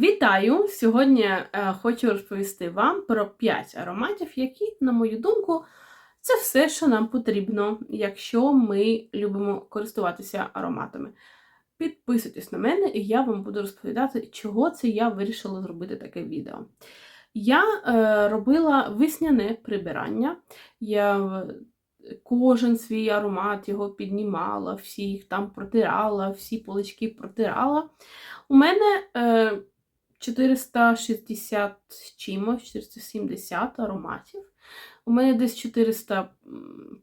Вітаю! Сьогодні е, хочу розповісти вам про 5 ароматів, які, на мою думку, це все, що нам потрібно, якщо ми любимо користуватися ароматами. Підписуйтесь на мене, і я вам буду розповідати, чого це я вирішила зробити таке відео. Я е, робила весняне прибирання. Я кожен свій аромат його піднімала, всі їх там протирала, всі полички протирала. У мене е, 460 з чимось, 470 ароматів. У мене десь 400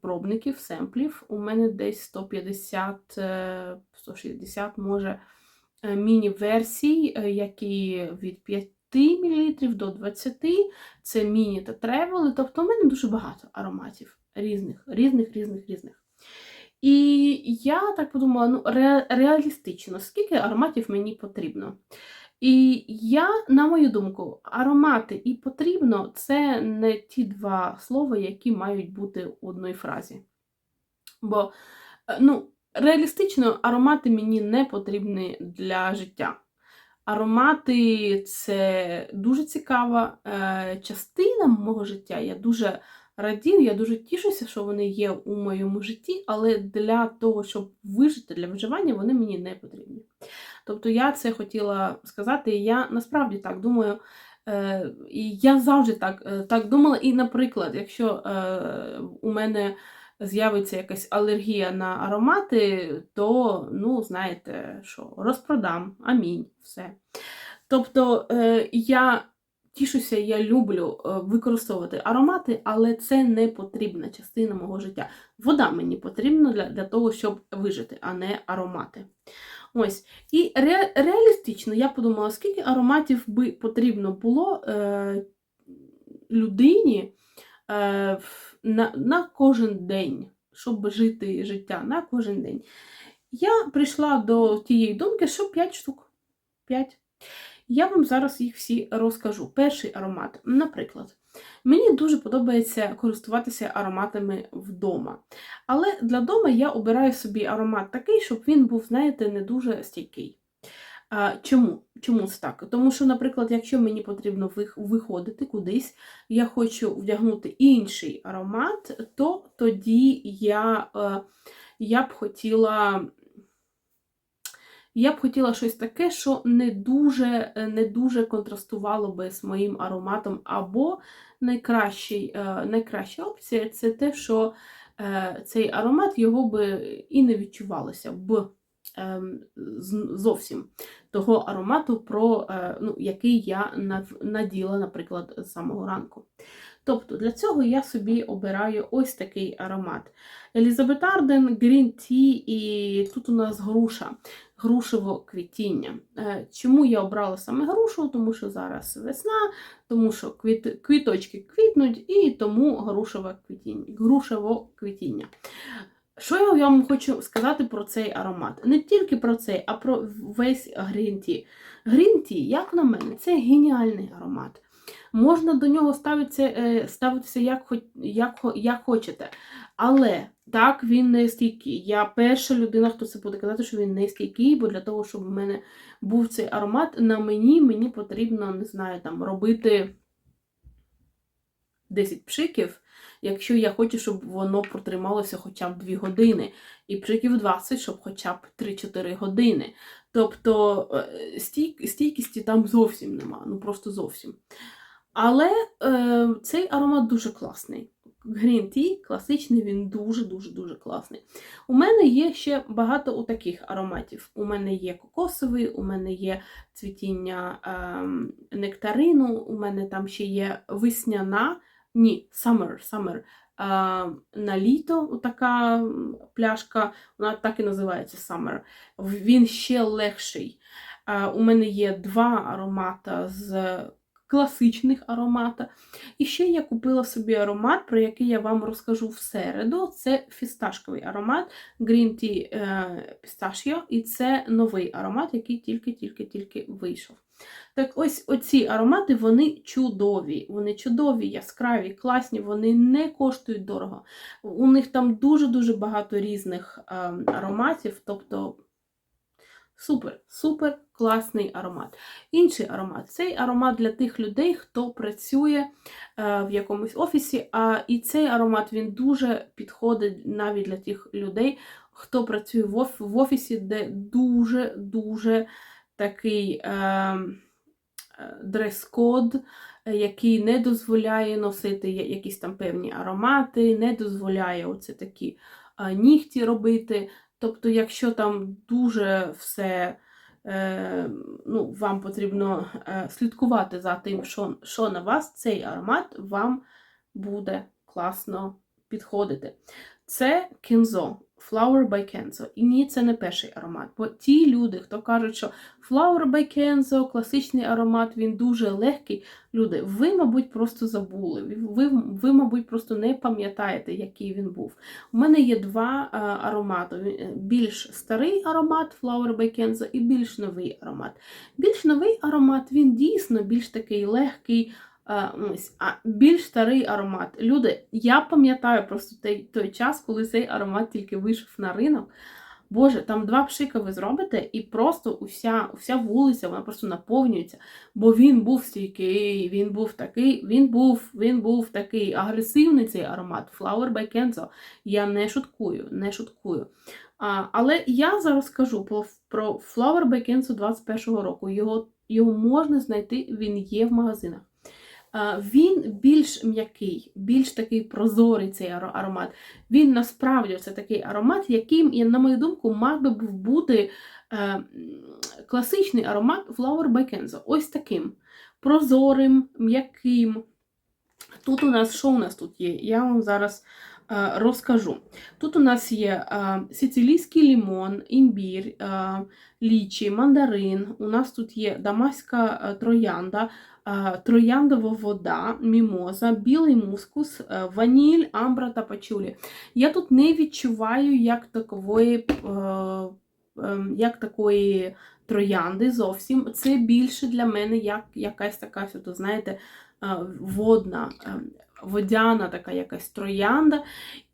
пробників, семплів. У мене десь 150, е, 160, може, е, міні-версій, е, які від 5 мл до 20 це міні та тревели. Тобто у мене дуже багато ароматів різних, різних, різних, різних. І я так подумала: ну, ре- реалістично, скільки ароматів мені потрібно. І я, на мою думку, аромати і потрібно це не ті два слова, які мають бути у одній фразі. Бо, е, ну, реалістично, аромати мені не потрібні для життя. Аромати це дуже цікава е, частина мого життя. Я дуже радію, я дуже тішуся, що вони є у моєму житті, але для того, щоб вижити, для виживання, вони мені не потрібні. Тобто я це хотіла сказати, і я насправді так думаю. Е, і я завжди так, е, так думала. І, наприклад, якщо е, у мене з'явиться якась алергія на аромати, то, ну, знаєте, що, розпродам, амінь, все. Тобто я тішуся, я люблю е, використовувати аромати, але це не потрібна частина мого життя. Вода мені потрібна для, для того, щоб вижити, а не аромати. Ось. І ре, реалістично я подумала, скільки ароматів би потрібно було е, людині е, на, на кожен день, щоб жити життя на кожен день. Я прийшла до тієї думки, що 5 штук. 5. Я вам зараз їх всі розкажу. Перший аромат, наприклад, мені дуже подобається користуватися ароматами вдома. Але для дома я обираю собі аромат такий, щоб він був, знаєте, не дуже стійкий. Чому? Чому це так? Тому що, наприклад, якщо мені потрібно виходити кудись, я хочу вдягнути інший аромат, то тоді я, е, я б хотіла. Я б хотіла щось таке, що не дуже, е, не дуже контрастувало би з моїм ароматом, або найкращий, е, найкраща опція це те, що е, цей аромат його би і не відчувалося б ем, зовсім того аромату, про, ну, який я наділа, наприклад, з самого ранку. Тобто для цього я собі обираю ось такий аромат. Елізабет Арден, Green Tea, і тут у нас груша, грушево квітіння. Е, Чому я обрала саме грушу? Тому що зараз весна, тому що квіт, квіточки квітнуть, і тому грушеве квітіння. грушево квітіння. Що я вам хочу сказати про цей аромат? Не тільки про цей, а про весь. Green Tea, як на мене, це геніальний аромат. Можна до нього ставитися, е, ставитися як, як, як хочете. Але так він не стійкий. Я перша людина, хто це буде казати, що він не стійкий, бо для того, щоб у мене був цей аромат, на мені мені потрібно, не знаю, там робити 10 пшиків, якщо я хочу, щоб воно протрималося хоча б 2 години, і пшиків 20, щоб хоча б 3-4 години. Тобто е, стійк, стійкісті там зовсім нема, ну просто зовсім. Але е, цей аромат дуже класний. Green Tea класичний, він дуже-дуже-дуже класний. У мене є ще багато у таких ароматів. У мене є кокосовий, у мене є цвітіння ем, нектарину, у мене там ще є весняна, ні, summer, summer. Е, на літо така пляшка, вона так і називається Summer. Він ще легший. Е, у мене є два аромата з класичних аромата. І ще я купила собі аромат, про який я вам розкажу в середу. Це фісташковий аромат Green Tea Pistachio, і це новий аромат, який тільки-тільки-тільки вийшов. Так ось оці аромати, вони чудові. Вони чудові, яскраві, класні, вони не коштують дорого. У них там дуже-дуже багато різних е, ароматів, тобто Супер, супер класний аромат. Інший аромат цей аромат для тих людей, хто працює е, в якомусь офісі. А і цей аромат він дуже підходить навіть для тих людей, хто працює в, оф в офісі, де дуже-дуже такий е, е, дрес-код, який не дозволяє носити якісь там певні аромати, не дозволяє оце такі е, нігті робити. Тобто, якщо там дуже все, е, ну, вам потрібно е, слідкувати за тим, що, що на вас, цей аромат вам буде класно підходити. Це кінзо, Flower by Kenzo. І ні, це не перший аромат. Бо ті люди, хто кажуть, що Flower by Kenzo, класичний аромат, він дуже легкий. Люди, ви, мабуть, просто забули. Ви, ви мабуть, просто не пам'ятаєте, який він був. У мене є два е, аромати: більш старий аромат Flower by Kenzo і більш новий аромат. Більш новий аромат він дійсно більш такий легкий. Е, Ось, а більш старий аромат. Люди, я пам'ятаю просто той, той час, коли цей аромат тільки вийшов на ринок. Боже, там два пшика ви зробите, і просто уся, уся вулиця вона просто наповнюється. Бо він був стійкий, він був такий, він був, він був такий агресивний цей аромат. Flower by Kenzo. Я не шуткую, не шуткую. А, але я зараз скажу про, про Flower by Kenzo 21 року. Його, його можна знайти, він є в магазинах. Він більш м'який, більш такий прозорий цей аромат. Він насправді це такий аромат, яким, на мою думку, мав би був бути е, класичний аромат Flower by Kenzo. Ось таким прозорим, м'яким. Тут у нас що у нас тут є? Я вам зараз розкажу. Тут у нас є е, сицилійський лімон, імбір, е, лічі, мандарин. У нас тут є дамаська е, троянда, е, трояндова вода, мімоза, білий мускус, е, ваніль, амбра та пачулі. Я тут не відчуваю як такової, е, е, як такої троянди зовсім. Це більше для мене як якась така, знаєте, е, водна, е, водяна така якась троянда.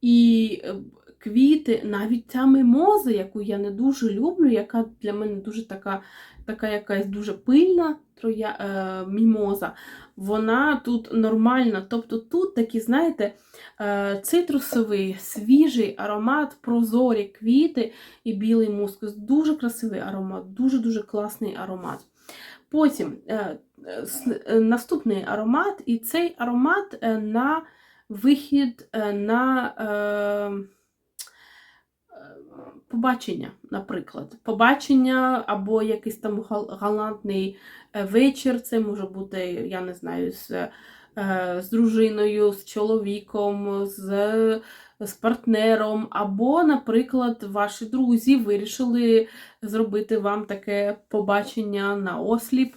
І е, квіти, навіть ця мимоза, яку я не дуже люблю, яка для мене дуже така, така якась дуже пильна троя, е, мімоза, вона тут нормальна. Тобто тут такі, знаєте, е, цитрусовий, свіжий аромат, прозорі квіти і білий мускус. Дуже красивий аромат, дуже-дуже класний аромат. Потім е, е, наступний аромат, і цей аромат е, на вихід на побачення, наприклад. Побачення або якийсь там галантний вечір. Це може бути, я не знаю, з, з дружиною, з чоловіком, з, з партнером, або, наприклад, ваші друзі вирішили зробити вам таке побачення на осліп.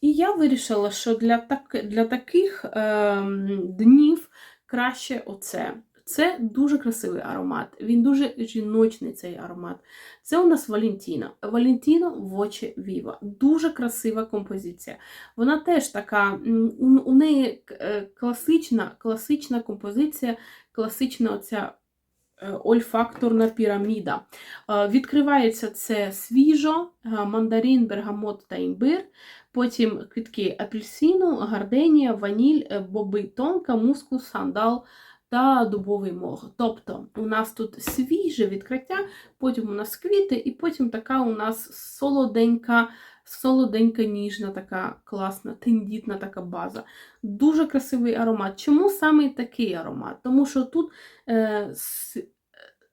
І я вирішила, що для, так, для таких е, днів краще оце. Це дуже красивий аромат. Він дуже жіночний цей аромат. Це у нас Валентіно. Валентіно Воче Віва. Дуже красива композиція. Вона теж така, у, неї е, класична, класична композиція, класична оця е, ольфакторна піраміда. Е, Відкривається це свіжо, мандарин, бергамот та імбир. Потім квітки апельсину, гарденія, ваніль, боби тонка, мускус, сандал та дубовий мох. Тобто у нас тут свіже відкриття, потім у нас квіти, і потім така у нас солоденька, солоденька, ніжна, така класна, тендітна така база. Дуже красивий аромат. Чому саме такий аромат? Тому що тут е,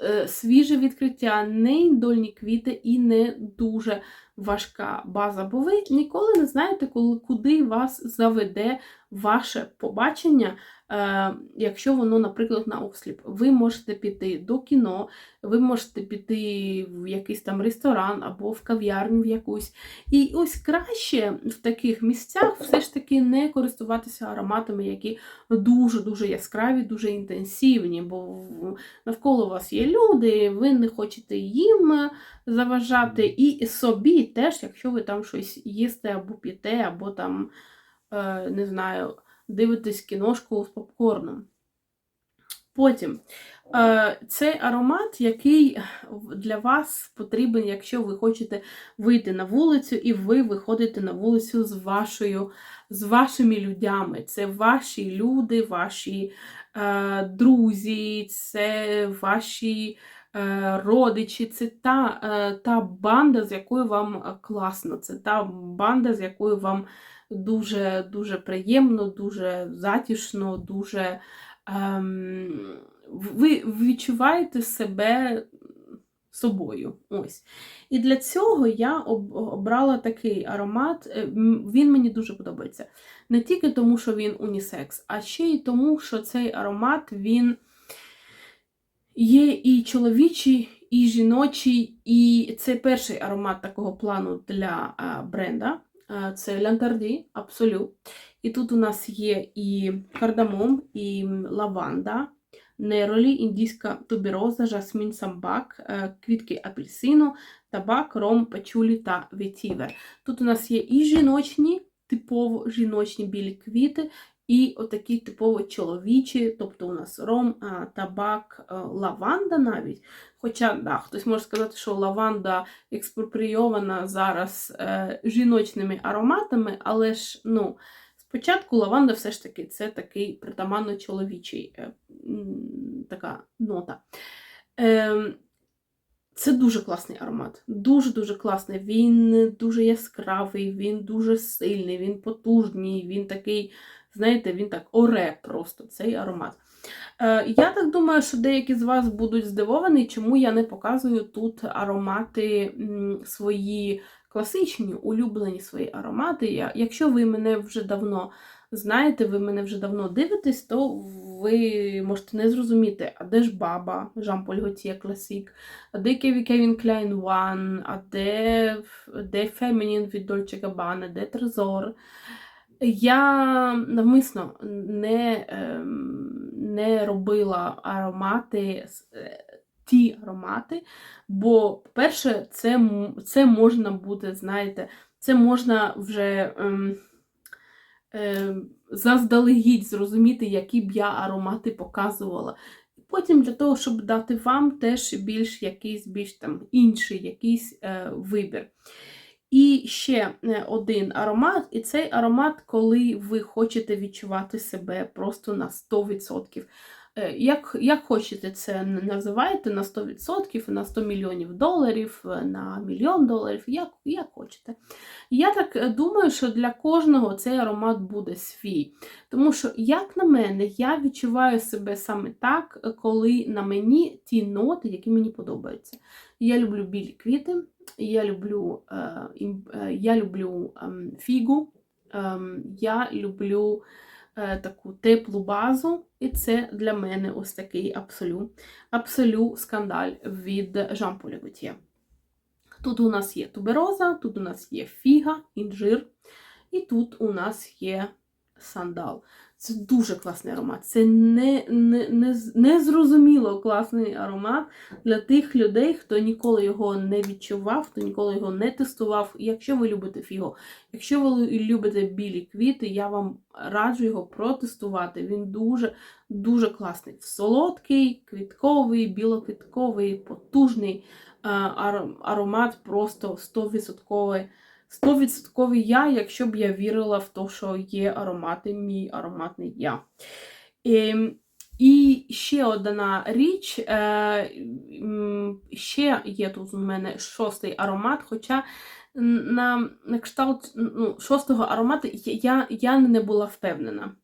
е, свіже відкриття, не індольні квіти і не дуже важка база, бо ви ніколи не знаєте, коли, куди вас заведе ваше побачення, е, якщо воно, наприклад, на осліп. Ви можете піти до кіно, ви можете піти в якийсь там ресторан або в кав'ярню в якусь. І ось краще в таких місцях все ж таки не користуватися ароматами, які дуже-дуже яскраві, дуже інтенсивні, бо навколо вас є люди, ви не хочете їм заважати, і собі теж, якщо ви там щось їсте або п'єте, або там, не знаю, дивитесь кіношку з попкорном. Потім е, цей аромат, який для вас потрібен, якщо ви хочете вийти на вулицю, і ви виходите на вулицю з вашою, з вашими людьми. Це ваші люди, ваші е, друзі, це ваші е, родичі, це та, е, та банда, з якою вам класно, це та банда, з якою вам дуже, дуже приємно, дуже затішно, дуже. Ем, ви відчуваєте себе собою. Ось. І для цього я обрала такий аромат. Е, Він мені дуже подобається. Не тільки тому, що він унісекс, а ще й тому, що цей аромат він є і чоловічий, і жіночий, і це перший аромат такого плану для а, бренда. Це Лянтарді, абсолю. І тут у нас є і кардамом, і лаванда, неролі, індійська тубероза, жасмін самбак, е, квітки апельсину, табак, ром, пачулі та ветівер. Тут у нас є і жіночні, типово жіночні білі квіти, і отакі типово чоловічі, тобто у нас ром, табак, е, лаванда навіть. Хоча да, хтось може сказати, що лаванда експропрійована зараз е, жіночними ароматами, але ж ну, спочатку лаванда все ж таки це такий притаманно чоловічий е, така нота. Це дуже класний аромат. Дуже-дуже класний. Він дуже яскравий, він дуже сильний, він потужний, він такий, знаєте, він так оре просто цей аромат. Е, я так думаю, що деякі з вас будуть здивовані, чому я не показую тут аромати свої класичні, улюблені свої аромати. Якщо ви мене вже давно знаєте, ви мене вже давно дивитесь, то ви можете не зрозуміти, а де ж баба? Жан-Поль Готьє Класік, а де Кеві Кевін Кляйн Ван, а де, де Фемінін від Dolce Gabbana, де Трезор. Я навмисно не, ем, не робила аромати, е, ті аромати, бо, по-перше, це, це можна буде, знаєте, це можна вже ем, заздалегідь зрозуміти, які б я аромати показувала. Потім для того, щоб дати вам теж більш якийсь більш там інший якийсь е, вибір. І ще е, один аромат, і цей аромат, коли ви хочете відчувати себе просто на 100%. Е, Як, як хочете це називайте на 100%, на 100 мільйонів доларів, е, на мільйон доларів, як, як хочете. Я так е, думаю, що для кожного цей аромат буде свій. Тому що, як на мене, я відчуваю себе саме так, коли на мені ті ноти, які мені подобаються. Я люблю білі квіти, я люблю, я люблю ем, фігу, ем, я люблю таку теплу базу, і це для мене ось такий абсолю, абсолю скандаль від Жан-Поля Готьє. Тут у нас є тубероза, тут у нас є фіга, інжир, і тут у нас є сандал. Це дуже класний аромат. Це не, не, не, незрозуміло класний аромат для тих людей, хто ніколи його не відчував, хто ніколи його не тестував. Якщо ви любите фіго, якщо ви любите білі квіти, я вам раджу його протестувати. Він дуже дуже класний. Солодкий, квітковий, білоквітковий, потужний е, аромат, просто 100%. 100% я, якщо б я вірила в те, що є аромати, мій ароматний я. Ем, і ще одна річ, е, ще є тут у мене шостий аромат, хоча на кшталт ну, шостого аромату я, я не була впевнена.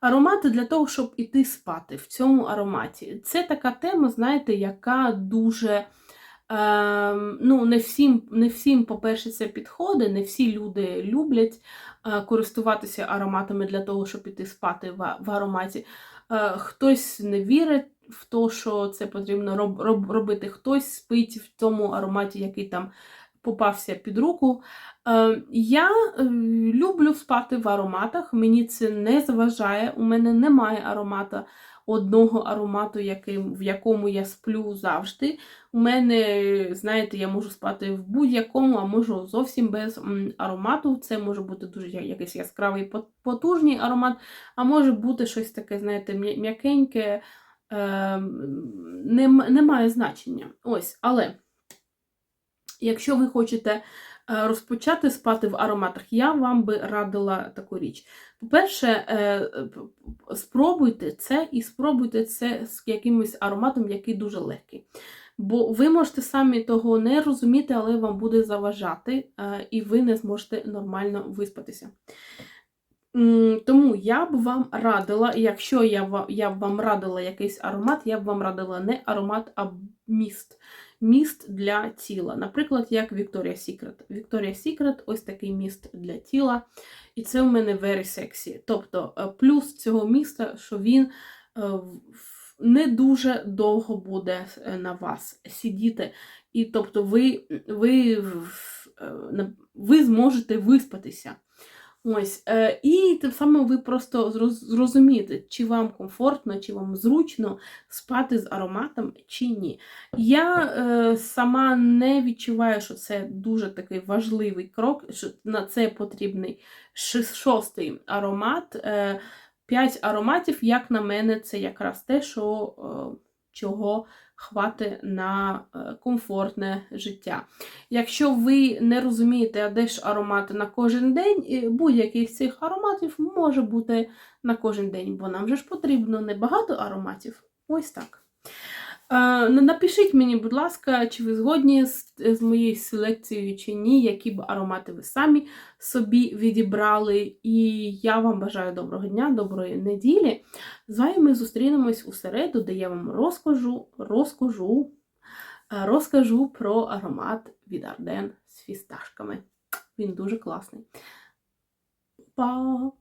Аромати для того, щоб іти спати в цьому ароматі. Це така тема, знаєте, яка дуже. Ем, ну, не всім, не всім, по-перше, це підходить, не всі люди люблять е, користуватися ароматами для того, щоб іти спати в, ароматі. Е, хтось не вірить в те, що це потрібно роб, роб, робити, хтось спить в тому ароматі, який там попався під руку. Е, я люблю спати в ароматах, мені це не заважає, у мене немає аромата. Одного аромату, яким, в якому я сплю завжди. У мене, знаєте, я можу спати в будь-якому, а можу зовсім без аромату. Це може бути дуже якийсь яскравий потужний аромат, а може бути щось таке, знаєте, м'якеньке, е, не, значення. Ось, але якщо ви хочете розпочати спати в ароматах, я вам би радила таку річ. По-перше, е, спробуйте це і спробуйте це з якимось ароматом, який дуже легкий. Бо ви можете самі того не розуміти, але вам буде заважати, е, і ви не зможете нормально виспатися. Тому я б вам радила, якщо я б вам радила якийсь аромат, я б вам радила не аромат, а міст. Міст для тіла. Наприклад, як Victoria's Secret. Victoria's Secret ось такий міст для тіла. І це у мене very sexy. Тобто, е, плюс цього міста, що він е, в- в- не дуже довго буде е, на вас сидіти. І тобто ви, ви, в- ви зможете виспатися. Ось, е, і тим самим ви просто зрозумієте, чи вам комфортно, чи вам зручно спати з ароматом, чи ні. Я е, сама не відчуваю, що це дуже такий важливий крок, що на це потрібний шостий аромат. Е, П'ять ароматів, як на мене, це якраз те, що чого хватить на е, комфортне життя. Якщо ви не розумієте, а де ж аромати на кожен день, будь-який з цих ароматів може бути на кожен день, бо нам же ж потрібно небагато ароматів. Ось так. Е, ну, Напишіть мені, будь ласка, чи ви згодні з, з моєю селекцією чи ні, які б аромати ви самі собі відібрали. І я вам бажаю доброго дня, доброї неділі. З вами ми зустрінемось у середу, де я вам розкажу, розкажу, е, розкажу про аромат від Арден з фісташками. Він дуже класний. Па!